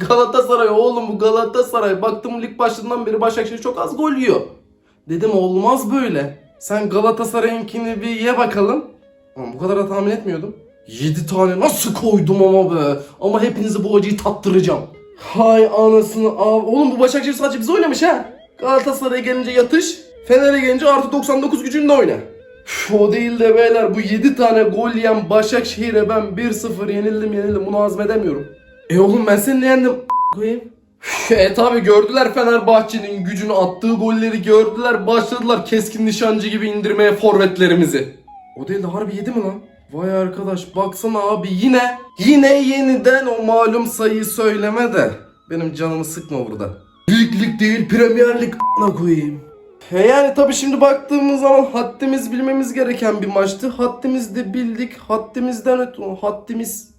Galatasaray oğlum bu Galatasaray. Baktım lig başından beri Başakşehir çok az gol yiyor. Dedim olmaz böyle. Sen Galatasaray'ınkini bir ye bakalım. Ama bu kadar da tahmin etmiyordum. 7 tane nasıl koydum ama be. Ama hepinizi bu acıyı tattıracağım. Hay anasını av. Oğlum bu Başakşehir sadece bize oynamış ha. Galatasaray'a gelince yatış. Fener'e gelince artı 99 gücünle oyna. Üf, O değil de beyler bu 7 tane gol yiyen Başakşehir'e ben 1-0 yenildim yenildim bunu hazmedemiyorum. E oğlum ben seni yendim koyayım. E tabi gördüler Fenerbahçe'nin gücünü attığı golleri gördüler başladılar keskin nişancı gibi indirmeye forvetlerimizi. O değil de harbi yedi mi lan? Vay arkadaş baksana abi yine yine yeniden o malum sayıyı söyleme de benim canımı sıkma burada. Lig lig değil Premier Lig koyayım. E yani tabi şimdi baktığımız zaman haddimiz bilmemiz gereken bir maçtı. Haddimizi de bildik. Haddimizden ötürü haddimiz